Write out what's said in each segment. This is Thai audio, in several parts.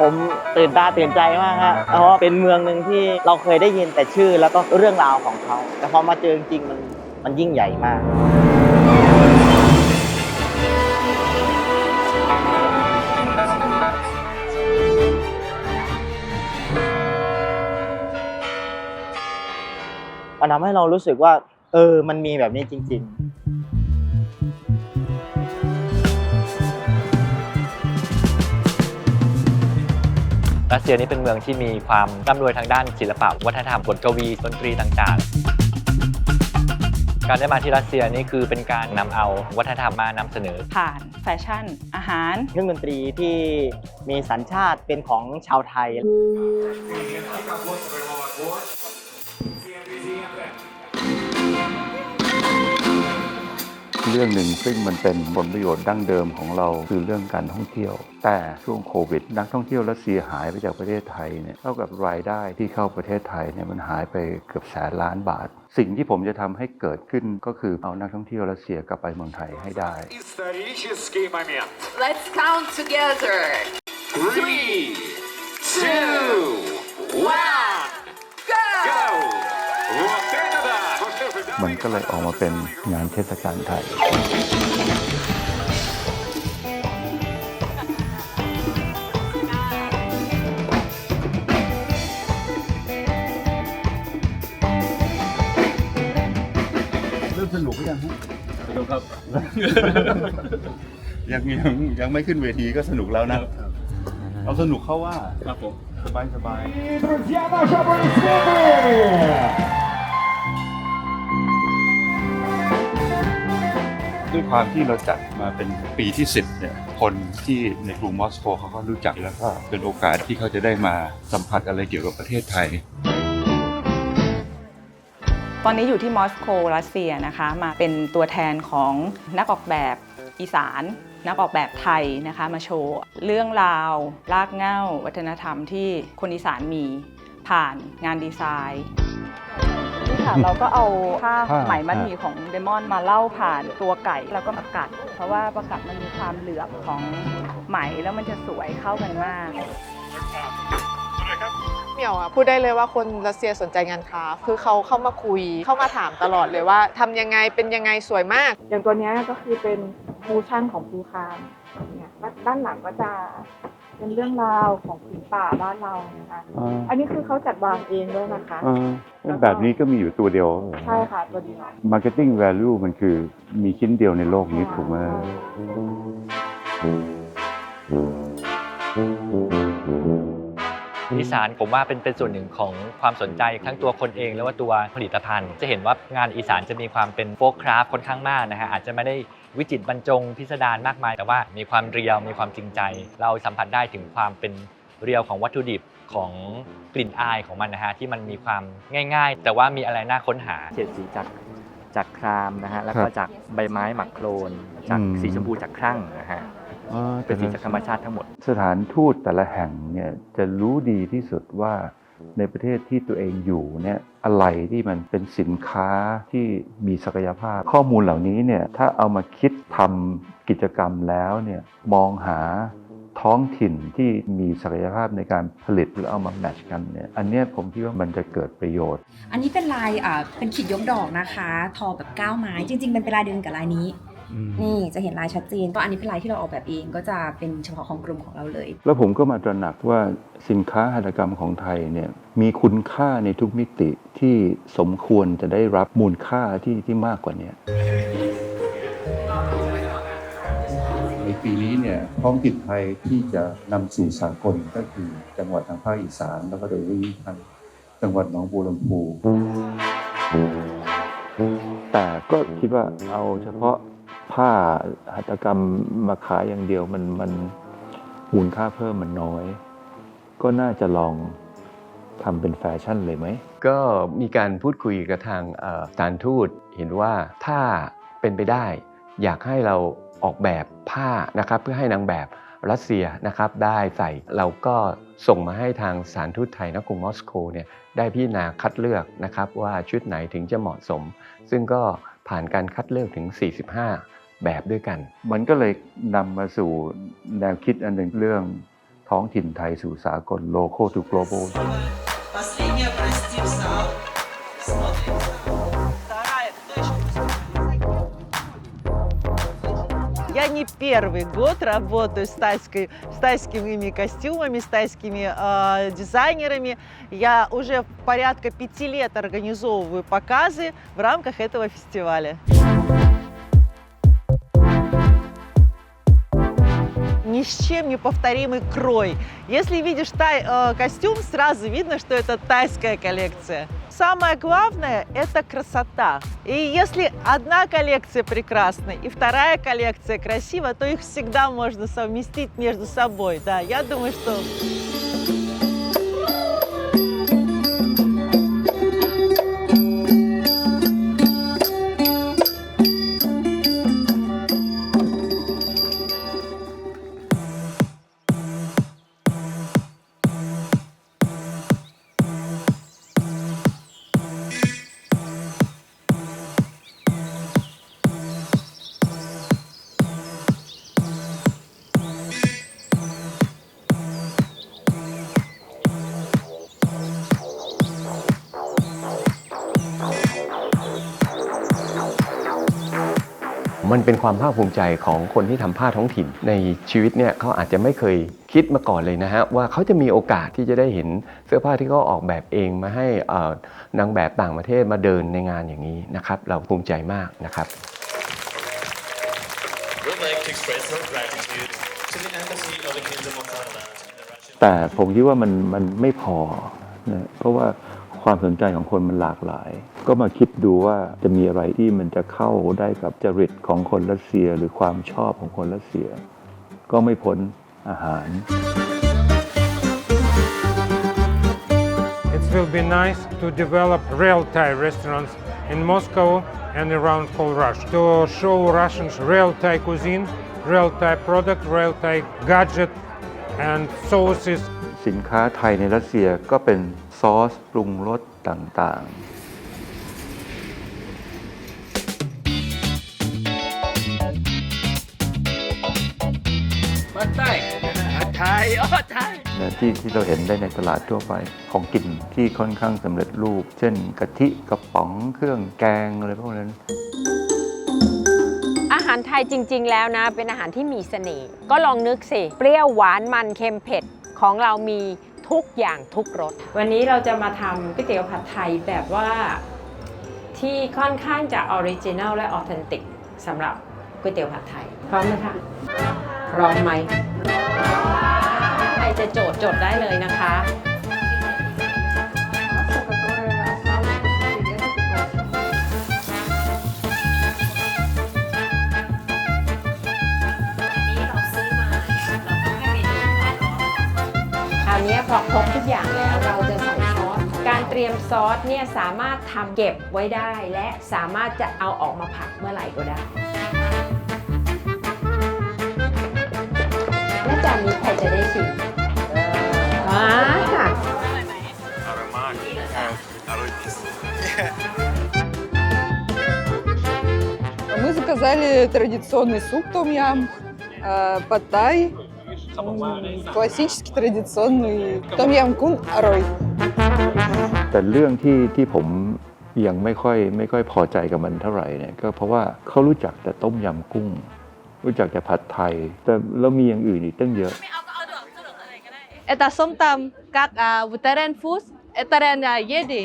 ผมตื่นตาตื่นใจมากครับเพราะเป็นเมืองหนึ่งที่เราเคยได้ยินแต่ชื่อแล้วก็เรื่องราวของเขา แต่พอมาเจอจริงมันมันยิ่งใหญ่มากมันทำให้เรารู้สึกว่า เออ มันมีแบบนี้จริง ๆ รัสเซียนี่เป็นเมืองที่มีความร่ำรวยทางด้านศิลปะวัฒนธรรมบทกวีดนตรีต่างๆ การได้มาที่รัสเซียนี่คือเป็นการนำเอาวัฒนธรรมมานำเสนอ ผ่านแฟชั่น อาหาร เครื่องดนตรีที่มีสัญชาติเป็นของชาวไทย เรื่องหนึ่งซึ่งมันเป็นผลประโยชน์ดั้งเดิมของเราคือเรื่องการท่องเที่ยว แต่ช่วงโควิด นักท่องเที่ยวรัสเซียหายไปจากประเทศไทยเนี่ยเท่ากับรายได้ที่เข้าประเทศไทยเนี่ยมันหายไปเกือบแสนล้านบาท สิ่งที่ผมจะทำให้เกิดขึ้นก็คือเอานักท่องเที่ยวรัสเซียกลับไปเมืองไทยให้ได้ Let's count together three มันก็เลยออกมาเป็นงานเทศกาลไทยเริ่มสนุกหรือยังฮะสนุกครับ ยังยังยังไม่ขึ้นเวทีก็สนุกแล้วนะ เอาสนุกเข้าว่า ครับผม สบายสบาย ด้วยความที่เราจัดมาเป็นปีที่ 10เนี่ยคนที่ในกรุงมอสโกเขาก็รู้จักแล้วก็เป็นโอกาสที่เขาจะได้มาสัมผัสอะไรเกี่ยวกับประเทศไทย ตอนนี้อยู่ที่มอสโกรัสเซียนะคะ มาเป็นตัวแทนของนักออกแบบอีสาน นักออกแบบไทยนะคะ มาโชว์เรื่องราวรากเหง้า วัฒนธรรมที่คนอีสานมีผ่านงานดีไซน์ ค่ะ เราก็เอาผ้าผ้าไหมมัดหมี่ของเดมอนมาเล่าผ่านตัวไก่แล้วก็ประกัด เพราะว่าประกัดมันมีความเหลือบของไหมแล้วมันจะสวยเข้ากันมากเหมียวอะพูดได้เลยว่าคนรัสเซียสนใจงานคราฟต์คือเขาเข้ามาคุยเข้ามาถามตลอดเลยว่าทำยังไงเป็นยังไงสวยมาก อย่างตัวเนี้ยก็คือเป็นฟูชั่นของภูคามเนี่ยด้านหลังก็จะ เป็นเรื่องราวของผืนป่าบ้านเรานะคะอันนี้คือเขาจัดวางเองด้วยนะคะแบบนี้ก็มีอยู่ตัวเดียวใช่ค่ะตัวเดียว Marketing Value มันคือมีชิ้นเดียวในโลกนี้ถูกไหมอีสานผมว่าเป็นเป็นส่วนหนึ่งของความสนใจทั้งตัวคนเอง แล้วว่าตัวผลิตภัณฑ์ จะเห็นว่างานอีสานจะมีความเป็นโฟกคราฟค่อนข้างมากนะฮะอาจจะไม่ได้ วิจิตรบรรจงพิสดารมากมาย แต่ว่ามีความเรียวมีความจริงใจ เราสัมผัสได้ถึงความเป็นเรียวของวัตถุดิบของกลิ่นอายของมันนะฮะที่มันมีความง่าย ๆ แต่ว่ามีอะไรน่าค้นหา เฉดสีจากจากครามนะฮะแล้วครัก็บจากใบไม้หมักโคลนจากอืม สีชมพูจากครั่งนะฮะเป็นสีจากธรรมชาติทั้งหมด สถานทูตแต่ละแห่งเนี่ยจะรู้ดีที่สุดว่าในประเทศที่ตัวเองอยู่เนี่ย อะไรที่มันเป็นสินค้าที่มีศักยภาพ ข้อมูลเหล่านี้เนี่ยถ้าเอามาคิดทำกิจกรรมแล้วเนี่ยมองหาท้องถิ่นที่มีศักยภาพในการผลิตแล้วเอามาแมทช์กันเนี่ยอันนี้ผมคิดว่ามันจะเกิดประโยชน์ อันนี้เป็นลายอ่าเป็นขีดยกดอกนะคะ ทอแบบก้าวไม้จริงๆมันเป็นลายเดียวกันกับลายนี้ นี่จะเห็นลายชัดเจนก็อันนี้เป็นลายที่เราออกแบบเองก็จะเป็นเฉพาะของกลุ่มของเราเลย แล้วผมก็มาตระหนักว่าสินค้าหัตถกรรมของไทยเนี่ยมีคุณค่าในทุกมิติที่สมควรจะได้รับมูลค่าที่ที่มากกว่าเนี้ในปีนี้เนี่ยท้องถิ่นไทยที่จะนำสู่สากลก็คือจังหวัดทางภาคอีสาน แล้วก็โดยเฉพาะทางจังหวัดหนองบัวลำพูแต่ก็คิดว่าเอาเฉพาะ ผ้าหัตถกรรมมาขายอย่างเดียวมันมันมูลค่าเพิ่มมันน้อย ก็น่าจะลองทำเป็นแฟชั่นเลยไหม ก็มีการพูดคุยกับทางสถานทูตเห็นว่าถ้าเป็นไปได้ อยากให้เราออกแบบผ้านะครับเพื่อให้นางแบบรัสเซียนะครับได้ใส่เราก็ส่งมาให้ทางสานทูตไทยณกรุงมอสโกเนี่ยได้พิจารณาคัดเลือกนะครับว่าชุดไหนถึงจะเหมาะสม ซึ่งก็ ผ่านการคัดเลือกถึง 45 แบบด้วยกัน มันก็เลยนำมาสู่แนวคิดอันหนึ่งเรื่องท้องถิ่นไทยสู่สากล local to global не первый год работаю с, тайской, с тайскими костюмами, с тайскими э, дизайнерами. Я уже порядка пяти лет организовываю показы в рамках этого фестиваля. Ни с чем не повторимый крой. Если видишь тай, э, костюм, сразу видно, что это тайская коллекция. Самое главное – это красота. И если одна коллекция прекрасна и вторая коллекция красива, то их всегда можно совместить между собой. Да, я думаю, что มันเป็นความภาคภูมิใจของคนที่ทำผ้าท้องถิ่น ในชีวิตเนี่ยเขาอาจจะไม่เคยคิดมาก่อนเลยนะฮะว่าเขาจะมีโอกาสที่จะได้เห็นเสื้อผ้าที่เขาออกแบบเองมาให้นางแบบต่างประเทศมาเดินในงานอย่างนี้นะครับเราภูมิใจมากนะครับ like แต่ผมคิดว่ามันมันไม่พอนะเพราะว่าความสนใจของคนมันหลากหลาย ก็มาคิดดูว่าจะมีอะไรที่มันจะเข้าได้กับจริตของคนรัสเซียหรือความชอบของคนรัสเซีย ก็ไม่พ้นอาหาร It will be nice to develop real Thai restaurants in Moscow and around whole Russia to show Russians real Thai cuisine, real Thai product, real Thai gadget and sauces. สินค้าไทยในรัสเซียก็เป็นซอสปรุงรสต่างๆ มาใต้ไทยอ๋อไทยนะที่ที่เราเห็นได้ในตลาดทั่วไปของกินที่ค่อนข้างสำเร็จรูป เช่นกะทิกระป๋องเครื่องแกงอะไรพวกนั้น อาหารไทยจริง ๆ แล้วนะ เป็นอาหารที่มีเสน่ห์ก็ลองนึกสิ เปรี้ยวหวานมันเค็มเผ็ดของเรามีทุกอย่างทุกรส วันนี้เราจะมาทำก๋วยเตี๋ยวผัดไทยแบบว่าที่ค่อนข้างจะออริจินัลและออเทนติกสำหรับก๋วยเตี๋ยวผัดไทย พร้อมไหมคะพ ร้อมไหมใครจะโจทย์โจทย์ได้เลยนะคะ คราวนี้พอครบทุกอย่างแล้วเราจะใส่ซอส การเตรียมซอสเนี่ยสามารถทำเก็บไว้ได้ และสามารถจะเอาออกมาผัดเมื่อไหร่ก็ได้ และจานนี้ใครจะได้ชิมอ่า Мы заказали традиционный суп том-ям, э, пад-тай, м, классический традиционный том-ям кун рой. แต่เรื่องที่ที่ผมยังไม่ค่อยไม่ค่อยพอใจกับมันเท่าไหร่เนี่ยก็เพราะว่าเขารู้จักแต่ต้มยำกุ้ง รู้จักแต่ผัดไทย แต่แล้วมีอย่างอื่นอีกตั้งเยอะเอต Eta somtam kat buteren fus, etaren yedi.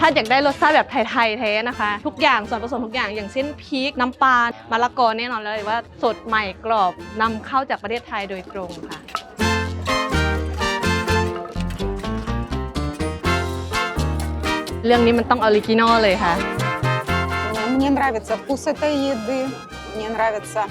ถ้าอยากได้รสชาติแบบไทยๆแท้นะคะ ทุกอย่างส่วนผสมทุกอย่างอย่างเช่นพริกน้ำปลามะละกอแน่นอนเลยว่าสดใหม่กรอบนำเข้าจากประเทศไทยโดยตรงค่ะ เรื่องนี้มันต้องออริจินอลเลยค่ะ Мне нравится вкус этой еды, мне нравится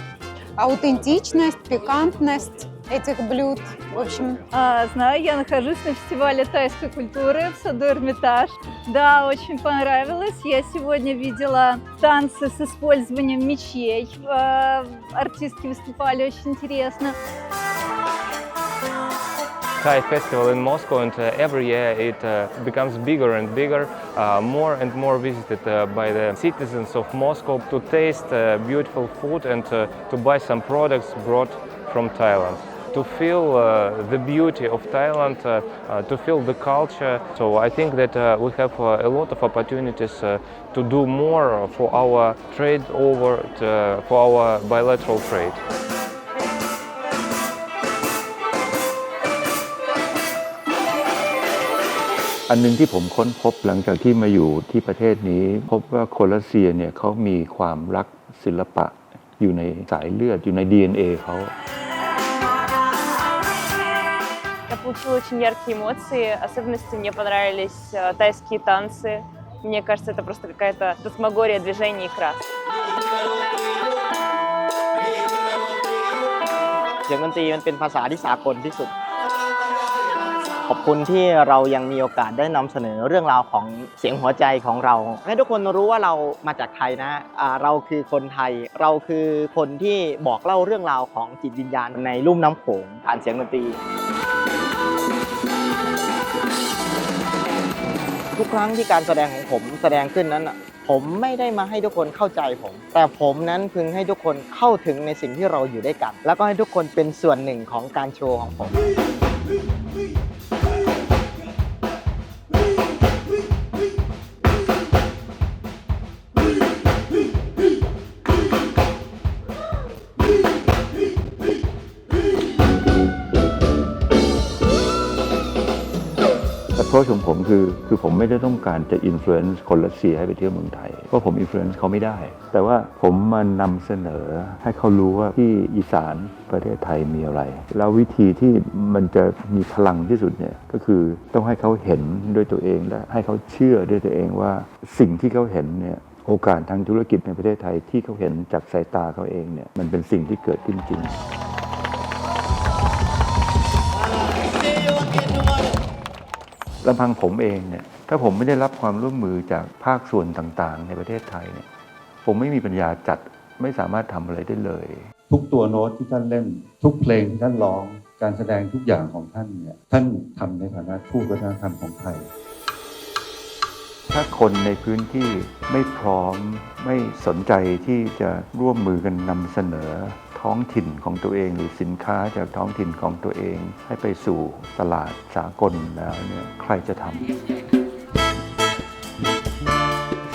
аутентичность, пикантность этих блюд. В общем, А, знаю, я нахожусь на фестивале тайской культуры в саду Эрмитаж. Да, очень понравилось. Я сегодня видела танцы с использованием мечей. А, Артистки выступали очень интересно. Festival in Moscow, and uh, every year it uh, becomes bigger and bigger, uh, more and more visited by the citizens of Moscow to taste beautiful food and to buy some products brought from Thailand. To feel uh, the beauty of Thailand, uh, uh, to feel the culture. So I think that we have a lot of opportunities to do more for our trade over, to, for our bilateral trade. อันหนึงที่ผมค้นพบหลังจากที่มาอยู่ที่ประเทศนี้ พบว่าคนรัสเซียเนี่ยเขามีความรักศิลปะอยู่ในสายเลือดอยู่ใน DNA เขา Я получила очень яркие эмоции. Особенности мне понравились э, тайские танцы. Мне кажется, это просто какая-то тасмагория движений и красок. เสียงดนตรีมันเป็นภาษาที่สากลที่สุด ขอบคุณที่เรายังมีโอกาสได้นำเสนอเรื่องราวของเสียงหัวใจของเรา ให้ทุกคนรู้ว่าเรามาจากไทยนะเราคือคนไทย เราคือคนที่บอกเล่าเรื่องราวของจิตวิญญาณในลุ่มน้ำโขงผ่านเสียงดนตรี ทุกครั้งที่การแสดงของผมแสดงขึ้นนั้นผมไม่ได้มาให้ทุกคนเข้าใจผม แต่ผมนั้นพึงให้ทุกคนเข้าถึงในสิ่งที่เราอยู่ด้วยกัน แล้วก็ให้ทุกคนเป็นส่วนหนึ่งของการโชว์ของผม approach ของผมคือ คือผมไม่ได้ต้องการจะ influence คนรัสเซียให้ไปเที่ยวเมืองไทย เพราะผม influence เขาไม่ได้ แต่ว่าผมมานำเสนอให้เขารู้ว่าที่อีสานประเทศไทยมีอะไร แล้ววิธีที่มันจะมีพลังที่สุดเนี่ยก็คือต้องให้เขาเห็นด้วยตัวเองและให้เขาเชื่อด้วยตัวเองว่าสิ่งที่เขาเห็นเนี่ยโอกาสทางธุรกิจในประเทศไทยที่เขาเห็นจากสายตาเขาเองเนี่ยมันเป็นสิ่งที่เกิดขึ้นจริง ลำพังผมเองเนี่ยถ้าผมไม่ได้รับความร่วมมือจากภาคส่วนต่างๆ ในประเทศไทยเนี่ยผมไม่มีปัญญาจัดไม่สามารถทำอะไรได้เลย ทุกตัวโน้ตที่ท่านเล่น ทุกเพลงที่ท่านร้อง การแสดงทุกอย่างของท่านเนี่ยท่านทำในฐานะทูตวัฒนธรรมของไทย ถ้าคนในพื้นที่ไม่พร้อมไม่สนใจที่จะร่วมมือกันนำเสนอ ท้องถิ่นของตัวเอง หรือสินค้าจากท้องถิ่นของตัวเอง ให้ไปสู่ตลาดสากลแล้วเนี่ยใครจะทำ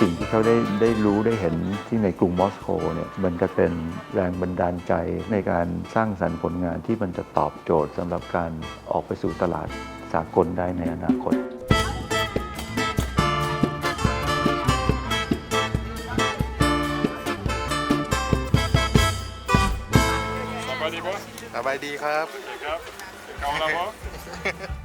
สิ่งที่เขาได้ได้รู้ได้เห็นที่ในกรุงมอสโกเนี่ยมันจะเป็นแรงบันดาลใจในการสร้างสรรค์ผลงานที่มันจะตอบโจทย์สำหรับการออกไปสู่ตลาดสากลได้ในอนาคต ดีครับ ครับเกาแล้ว